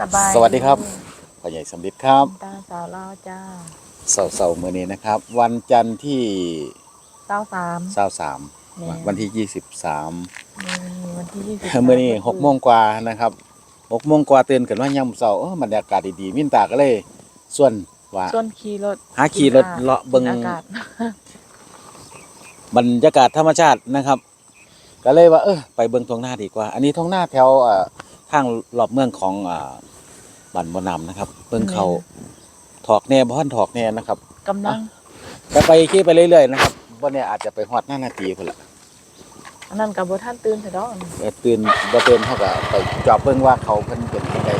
สบายสวัสดีครับพ่อใหญ่สำลิดครับตาสาวเล่าวจ้าเสาร์เสาร์มื้อนี้นะครับ วันจันทร์ที่เต้าสาม23แม่ วันที่23นี่วันที่ยี่สิบมื้อนี้6โมงกว่านะครับ6โมงกว่าตื่นขึ้นมาย่ำเช้าเออบรรยากาศดีๆมินตาก็เลย ส่วนว่าส่วนขี่รถหาขี่รถเลาะเบิ่งกินอากาศบรรยากาศธรรมชาตินะครับ ก็เลยว่าเออไปเบิ่งท้องหน้าดีกว่า อันนี้ท้องหน้าแถวเอ่อ ทางรอบเมืองของอ่าบ้านบ่นำนะครับเบิ่งเขาถอกแหน่บ่ทันถอกแหน่นะครับกำลังจะไปขี่ไปเรื่อยๆนะครับวันนี้อาจจะไปฮอดหน้านาทีพุ่นละอันนั้นกับโบท่านตื่นเถอะดอกเอ่อตื่นบ่ตื่นเฮาก็ไปจอบเบิ่งว่าเขาเพิ่นเป็นจังได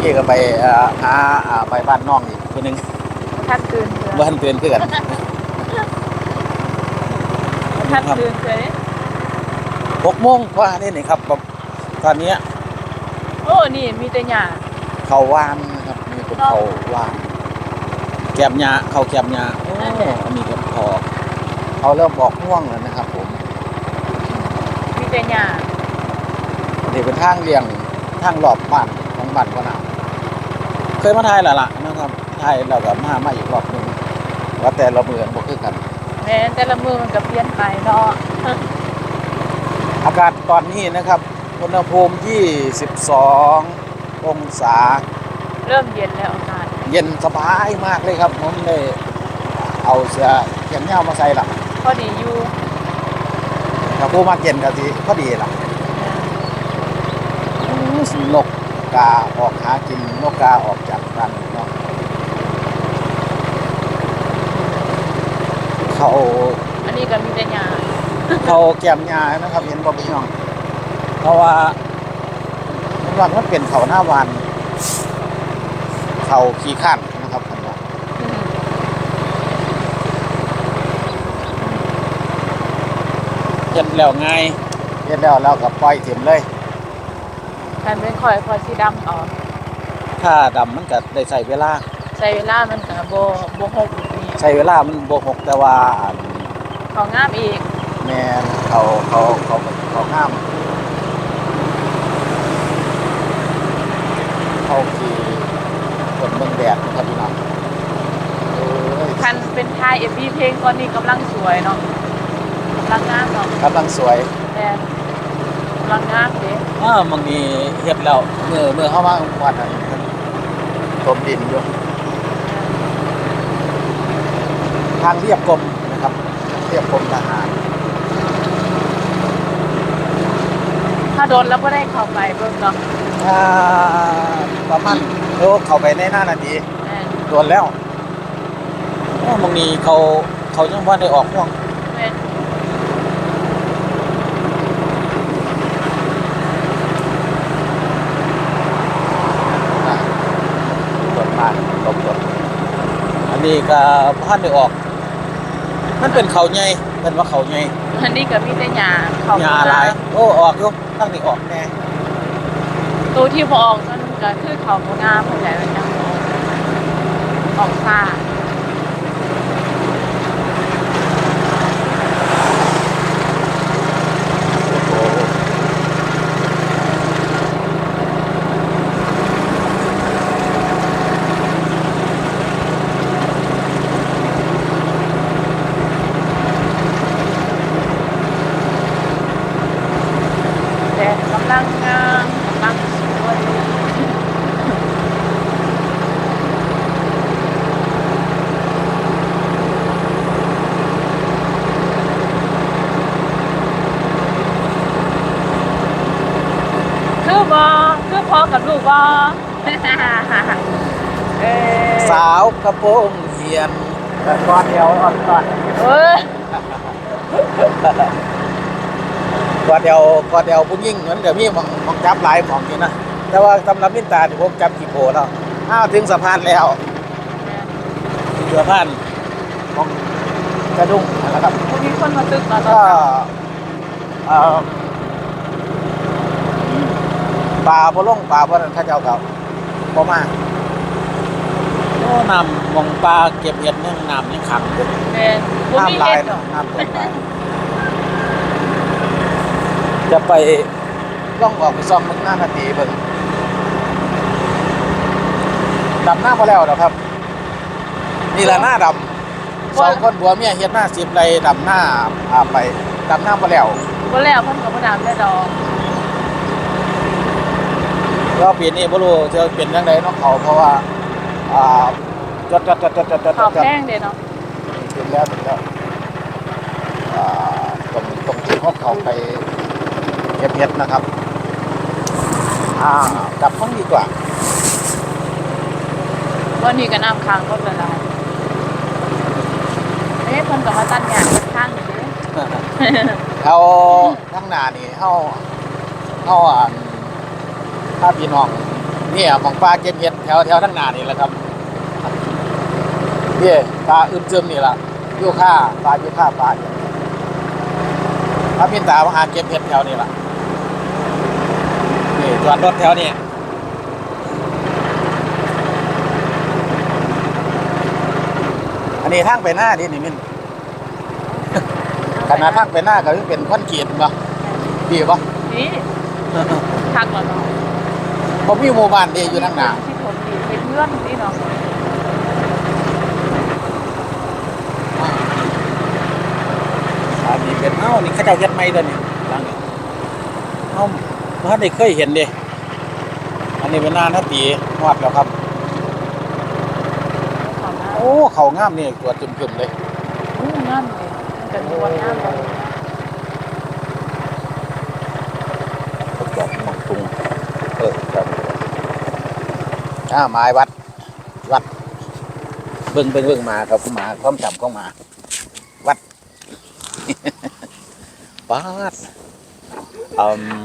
ขี่ก็ไปเอ่อหาอ่าไปบ้านน้องอีกคนนึงบ่ท่านตื่นเถบ่อะทันตื่นคือกัน บ่ท่านตื่นเถอะ6โมงกว่านี่นี่ครับแบบตอนเนี้ยโอ้นี่มีแต่หญ้าเขาวานนะครับมีเป็นเขาวานแกมหญ้าเขาแกมหญ้าโอ้อันนี้ก็พอเขาเริ่มออกม่วงแล้วนะครับ ผมมีแต่หญ้าอันนี้เป็นทางเลี่ยงทางรอบบ้านของบ้านก็นาเคยมาถ่ายแล้วล่ะนะครับถ่ายแล้วก็มามาอีกรอบหนึงว่าแต่ละเมืองบ่คือกันแม้แต่ละมือมันก็เปลี่ยนไปเนาะ อากาศตอนนี้นะครับ อุณหภูมิ 22 องศา เริ่มเย็นแล้วอากาศเย็นสบายมากเลยครับผมได้เอาเสื้อแขนยาวมาใส่ละพอดีอยู่ถ้าผู้มาเย็นก็สิพอดีล่ะอื้อนกกาออกหากินนกกาออกจากรังเนาะเขาอันนี้ก็มีแต่หญ้า เขาแก้มยานะครับ เห็นบ่พี่น้อง เพราะว่ามันว่ามันเป็นเขาหน้าวานเขาขี้ข้านนะครับท่านว่าอืมเฮ็ดแล้วง่ายเฮ็ดแล้วเราก็ปล่อยเต็มเลยคันเป็นข่อยข่อยสีดำเออกถ้าดำมันก็ได้ใช้เวลาใช้เวลามันก็บ่บ่หกนี่ใช้เวลามันบ่หกแต่ว่าอันเขางามอีก แม่นเขาเขาเขาเขางามเขาขี่คนเมืองแดดนะครับพี่น้องเอ้ยคันเป็นทายเอพีเพลงตอนนี้กำลังสวยเนาะกำลังงามเนาะกำลังสวยแต่กำลังงามเด้อ่ามันมีเฮ็ดแล้วเมื่อเมื่อเข้ามาวัดนั้นตมดินอยู่ทางเรียบกรมนะครับ เรียบกรมทหาร ถ้า โดนแล้วก็ได้เข้าไปเบิ่งเนาะอ่าประมาณโลเข้าไปในหน้านาทีแม่นโดนแล้วอ้าวบางนี้เขาเขายังว่าได้ออกห่วงแม่นอ่าตรวจมาตบตรวจอันนี้ก็พันได้ออก มันเป็นเขาใหญ่ เป็นว่าเขาใหญ่อันนี้ก็มีแต่หญ้าเข้าหญ้าหลายโอ้ออกอยู่ตั้งนี่ออกแน่ตัวที่บ่ออกนั่นก็คือเขาบ่งามเพิ่นแหละมันจังบ่ออกออกซ่า โอ้โห แต่กำลังงามกำลังสวย คือบ่คือ พอกับลูกบ่เออสาวกระโปรงเหียนแต่ก้อนเดียวอ่อนก้อนเอ้ยก้อนเดียวก้อนเดียวผู้ยิ่งเหมือนเดี๋ยวมีหมองหมองจับหลายหมองอยู่นะแต่ว่าสำหรับมินตาที่ผมจับกี่โผล่แล้วอ้าวถึงสะพานแล้วเรือผ่านของกระดุ้งนะครับวันนี้คนมาตึกมาตอก็นเอ่อ ปลาพะล่งปลาพะนันเข้าเจ้าเขาพอมาโอ้น้ำมองปลาเก็บเห็ดเนี่ยน้ำยังขังอยู่แม่นบ่มีน้ำลาเฮ็ยดดอกน้ำเต็มลายจะไปต้องออกไปซ่อมมึงหน้านาทีเบิ่งดำหน้ามาแล้วนะครับนี่แหละหน้าดำสองคนผัวเมียเฮ็ดหน้าสิบไรดำหน้าอาไปดำหน้ามาแล้ว บ่แล้วเพิ่นก็บ่น้ำได้ดอก ก็ปีนี้บ่รู้จะเป็นยังไงเนาะเขาเพราะว่าอ่าจดจดจดจดจดจดข้าวจดแพงเด้เนาะถึงแล้วถึงแล้วอ่าตรงตรงที่เขาเขาไปเก็บเห็ดนะครับอ่ากลับห้องดีกว่าวันนี้ก็น้ำค้างรถแล้วล่ะเอ๊ะเพิ่นก็มาตัดหญ้าข้างอยู่เด้เขาทั้งหนานี่เขาเขาอ่าน ถ้าพี่น้องเนี่ยมองปลาเก็บเห็ดแถวแถวทั้งหนานี่แหละครับเนี่ยปลาอึมซึมนี่แหละยูค่าปลายูค่าปลาเนี่ยถ้าพี่ตามาหาเก็บเห็ดแถวนี่แหละนี่จอดรถแถวนี้อันนี้ทางไปหน้าดินี่มินขนาดทางไปหน้าก็ยังเป็นคอนกรีตบ่ดีบ่นี่คักแล้วเนาะบ่มีหมู่บ้านดีอยู่ทางหน้าที่ผมดีเป็นเพื่อนนี่เนาะอันนี้เป็นเอ้านี่เขาเจ้าเฮ็ดใหม่เด้อนี่หลังนี้เอ้าบ่ทันได้เคยเห็นเด้อันนี้เป็นหน้าหน้าตีฮอดแล้วครับขอบคุณโอ้เขางามนี่ตัวจึมๆเลย อู้งามเลยมันกันวนงามเลย จอดมังตุงเออจอด อ่าไม้วัด วัด เบิ่งเบิ่งเบิ่งมาครับมาความจำของมา วัดปาดอืม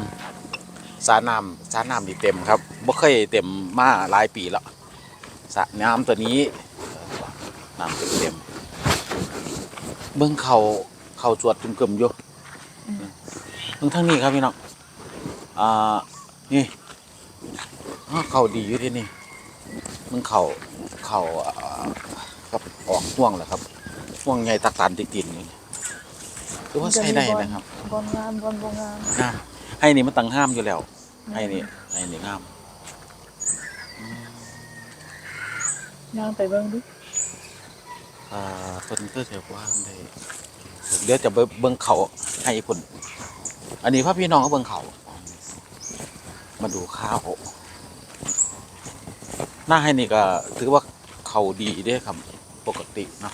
สระน้ำสระน้ำนี่เต็มครับบ่เคยเต็มมาหลายปีแล้วสระน้ำตัวนี้น้ำเต็มเต็มเบิ่งเขาเขาจวดจุ่มกึมอยู่เบิ่งทางนี้ครับพี่น้องอ่านี่เขาดีอยู่ที่นี่ มึงเขาเขาอ่าครับออกห่วงแหละครับห่วงใหญ่ตักตันติดดินนี่คือว่าใช้ได้นะครับบนงามบนบงงามงามให้นี่มันตั้งห้ามอยู่แล้ว ให้นี่ให้นี่งามย่างไปเบิ่งดูอ่าเพิ่นก็เถอะว่าได้เดี๋ยวจะไปเบิ่งเขาให้ผลอันนี้พ่อพี่น้องก็เบิ่งเขามาดูข้าว หน้าให้นี่ก็ถือว่าเขาดีเด้ครับปกติเนาะ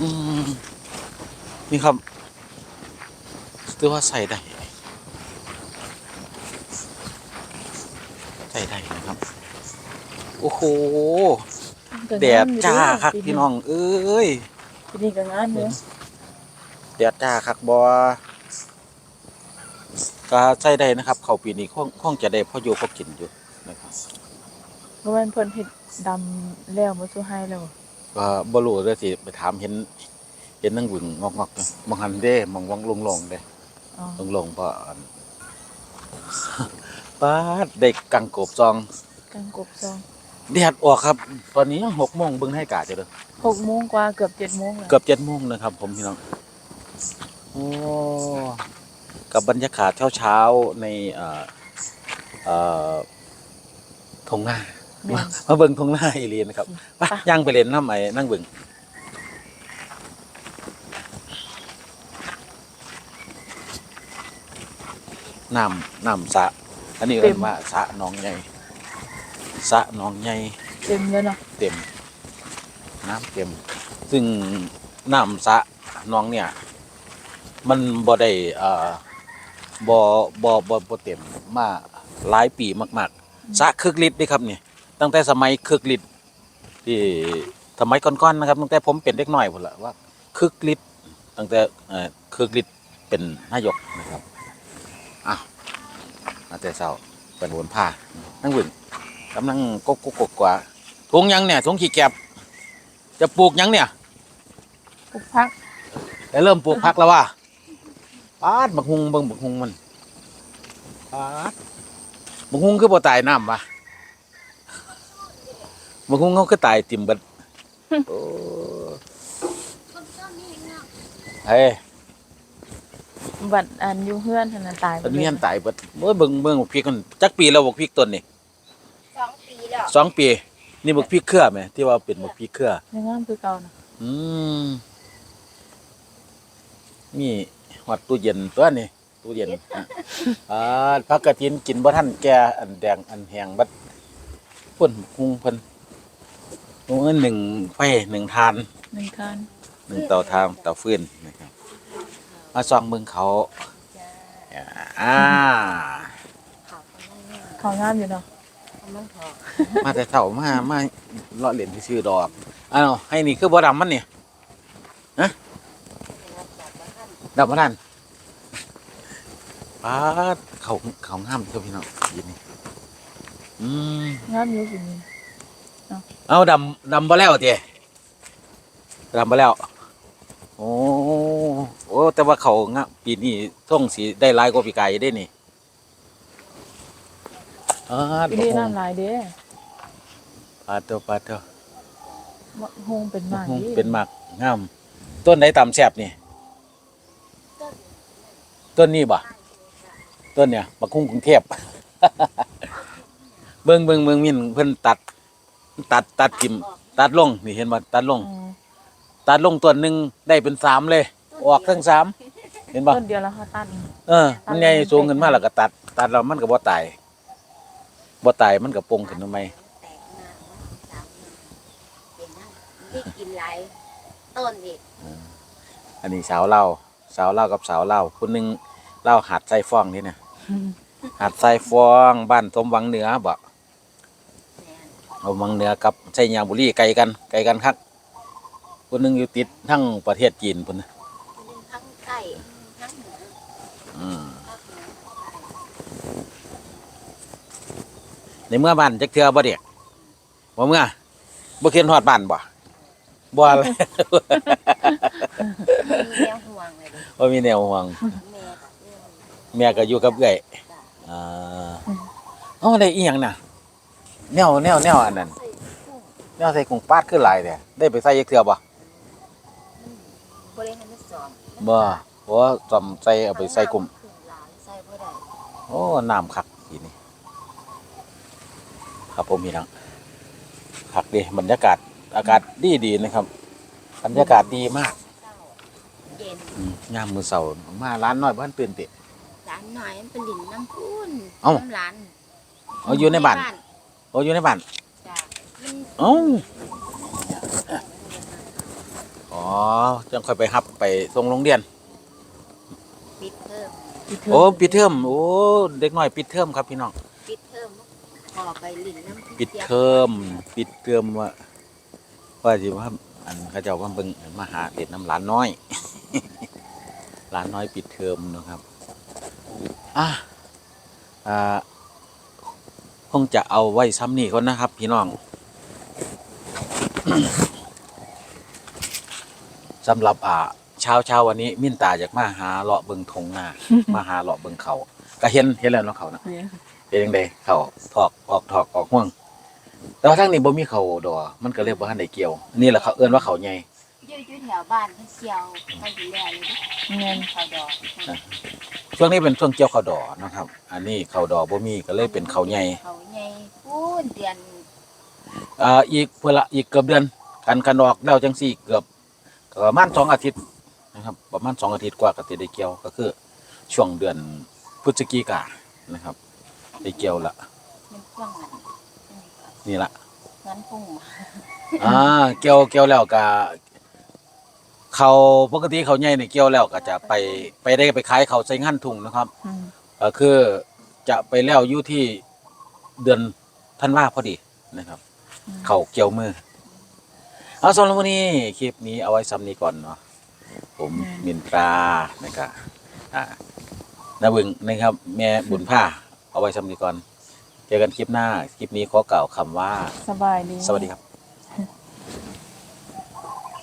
อืมนี่ครับถือว่าใส่ได้ใส่ได้นะครับ โอ้โหแดดจ้าคักพี่น้อง เอ้ยที่นี่ก็งามเด้อแดดจ้าคักบอ ก็ใส่ได้นะครับ เขาวปีนี้คงคงจะได้พ่ออยู่พ่อกินอยู่นะครับเพราะว่าเพิ่นเฮ็ดดำแล้วบ่สู้ให้แล้วก็บ่รู้เด้อสิไปถามเห็น เห็นนั่งหวึงงอกๆอยู่มองหันเด้มองวังลงๆเด้อ๋อลงลงๆเพราะอันป้าดเด็กกังกบซองกันกบซองแดดออกครับ ตอนนี้ยังหกโมงเบิ่งให้กาจะเด้อ6โมงกว่าเกือบ7โมงแล้วเกือบเจ็ดโมงนะครับ ผมพี่น้องโอ้ กับบรรยากาศเช้าๆในเอ่อเอ่อทงหน้าแม่มานมาเบิ่งทงหน้าอีเลียนะครับไปไปย่างไปเล่นน้ำไอ้นั่งเบิ่งน้ำน้ำสระอันนี้เรียกว่าสระหนองใหญ่สระหนองใหญ่เต็มแล้วเนาะเต็ม น้ำเต็ม ซึ่งน้ำสระหน้องเนี่ย มันบ่ได้เอ่อบ่บ่บ่บ่เต็มมาหลายปีมากๆสระคึกฤทธิ์เด้ครับเนี่ยตั้งแต่สมัยคึกฤทธิ์ที่สมัยก่อนๆนะครับตั้งแต่ผมเป็นเด็กน้อยพุ่นละว่าคึกฤทธิ์ตั้งแต่เอ่อคึกฤทธิ์เป็นนายกนะครับอะมาแต่เช้าเป็นวนผ้านั่งวิ่งกำลังกกกกกว่าทุงหยังเนี่ยทุงขี้แกบจะปลูกหยังเนี่ยปลูกพักได้เริ่มปลูกผักแล้วว่ะ ปาดบักฮุงเบิ่งบักฮุงมันปาดบักฮุงคือบ่ตายน้ำวะบักฮุงเขาคือตายติ่มเบัดโอ้เฮ้ยบัดอันอยู่เฮือนหั่นน่ะตายตอนนี้ยันตายเบิดเมื่อเบิ่งเบิ่งบักพริกกันจักปีแล้วบักพริกต้นนี่สองปีแล้วสองปี นี่บักพริกเครือไหมที่ว่าเป็นบักพริกเครือ ยังงามคือเก่านะอืมนี่ห อดตู้เย็นตัวนี่ตู้เย็นอ่าพักกระถินกินบ่ทันแก่อันแดงอันแห้งบัดพ่นหุงเพิ่นโอ้ยหนึ่งไฟหนึ่งทานหนึ่งคันหนึ่งเตาทางเตาฟืนนะครับมาซองเบิ่งเขาอ่าเขาคนนั้นเนี่ยเขางามอยู่เนาะเขามันถอดมาแต่เท่ามามาเลาะเล่นชื่อๆดอกอ้าวให้นี่คือบ่ดำมันเนี่ย นะครับจับ มาท่านดำบ่ทันปาดเขาเขางามครับพี่น้องยินนี่อืมงามอยู่สินี่เอาดำดำบ่แล้วเจ้ดำบ่แล้ว โอ้โอ้แต่ว่าเขางะปีนี้ท่องสีได้หลายกว่าปีกายได้นี่อ่าอีนี่น้ำลายเด้ปาดเถอะปาดเถอะมะฮงเป็นหมากอืมดีเป็นหมากงามต้นไหนต่ำแสบนี่ ต้นนี้บ่ต้นเนี่ยบักคุ้งกรุงเทพเบิ่งเบิ่งเบิ่งมินเพิ่นตัด ตัดตัดทิมตัดลงนี่เห็นบ่ตัดลงอืมตัดลงต้นหนึ่งได้เป็นสามเลย ออกทั้งสามเห็นบ่ต้นเดียวแล้วเขาตัดเออ มันใหญ่สูงขึ้นมาแล้วก็ตัด ตัดแล้วมันก็บ่ตายบ่ตายมันก็ปงขึ้นทำไมแตกหน้ามันสาวเป็นนั่งที่กินหลายต้นอีกอันนี้สาวเล่าสาวเล่ากับสาวเล่าคนหนึง เล่าหาดไส้ฟองนี่นะอืมหาดไส้ฟองบ้านสมหวังเหนือบ่แม่นเอาวังเหนือกับไส้ยางบุรีไกลกันไกลกันคักคนหนึงอยู่ติดทั้งประเทศจีนพุ่นนะเป็นทั้งใกล้ทั้งเหนืออืมภาคเหนือใต้ในเมื่อบ้านจักเทื่อบ่เด็กบ่เมื่อบ่เขียนฮอดบ้านบ่บ่อะไรมีแนวห่วงเลยดิบ่มีแนวห่วง แม่กับเรื่องแม่ก็อยู่กับเอื้อยจ้ะอ่าเอ้าได้อีหยังน่ะ แนวแนวแนวอันนั้นใส่กุ้งแนวใส่กุ้งปาดคือหลายแท้ได้ไปใส่ยักเทื่อบ่บริหารสอบบ่เพราะว่าจอมใส่เอาไปใส่กุ้งขึ้นหลายใส่บ่ได้โอ้น้ำคักทีนี้ครับผมพี่น้องคักดีบรรยากาศอากาศดีดีๆนะครับ บรรยากาศดีมากเช้าเย็นอืมยามมื้อเช้ามาร้านน้อยบ้านตื่นติ ร้านหน่อยมันเป็นหลินน้ำพุนเอ้า น้ำร้านเอาอยู่ในบ้านโอ้อยู่ในบ้านจ้ะมันเอ้าอ๋อจังค่อยไปรับไปส่งโรงเรียน ปิดเทอมอีเทิงโอ้ปิดเทอมโอ้เด็กน้อยปิดเทอมครับพี่น้องปิดเทอมพอไปหลินน้ำพริกปิดเสียบเทอมปิดเทอมว่าว่าสิว่าอันเขาเจ้าว่าเบิ่งมาหาเด็ดน้ำหลานน้อย หลานน้อยปิดเทอมนะครับ อะอ่าคงจะเอาไว้ซ้ำนี่ก่อนนะครับ พี่น้องสำหรับอ่าเช้าเช้าวันนี้มิ้นตาจากมาหาเลาะเบิงทงหน้า มาหาเลาะเบิงเขาก็เห็นเห็นแล้วเนาะเขานะเนี่ยเป็นยังไงเขาถอกออกถอกออกห่วง แต่ว่าทั้งนี้บ่มีเขาดอกมันก็เลยบ่ทันได้เกี่ยว นี่แหละเขาเอิ้นว่าเขาใหญ่อยู่อยู่แถวบ้านเขาเชียวเขาอยู่แลเลยดิเงินเขาดอก ช่วงนี้เป็นช่วงเกี่ยวเขาดอกนะครับ อันนี้เขาดอกบ่มีก็เลยเป็นเขาใหญ่เขาใหญ่พูนเดือนอ่าอีกเพื่อละอีกเกือบเดือนกันกันดอกแล้วจังสี่เกือบประมาณสองอาทิตย์นะครับ ประมาณสองอาทิตย์กว่าก็สิได้เกี่ยวก็คือ ช่วงเดือนพฤศจิกานะครับ ได้เกี่ยวละมันช่วงนั้นนี่ละงั้นพุ่งมาอ่าเกี่ยวเกี่ยวแล้วก็ เขาปกติเขาใหญ่เนี่ยเกี่ยวแล้วก็จะไปไปได้ไปขายเขาใส่งานทุ่งนะครับอืมก็คือจะไปแล้วอยู่ที่เดือนธันวาพอดีนะครับอืมเขาเกี่ยวมือเอาสำหรับวันนี้คลิปนี้เอาไว้ซ้ำนี้ก่อนเนาะผมมินตรานะครับอ่านาบึงนะครับ แม่บุญผ้าเอาไว้ซ้ำนี้ก่อน เจอกันคลิปหน้า คลิปนี้ขอกล่าวคำว่า สบายดี สวัสดีครับ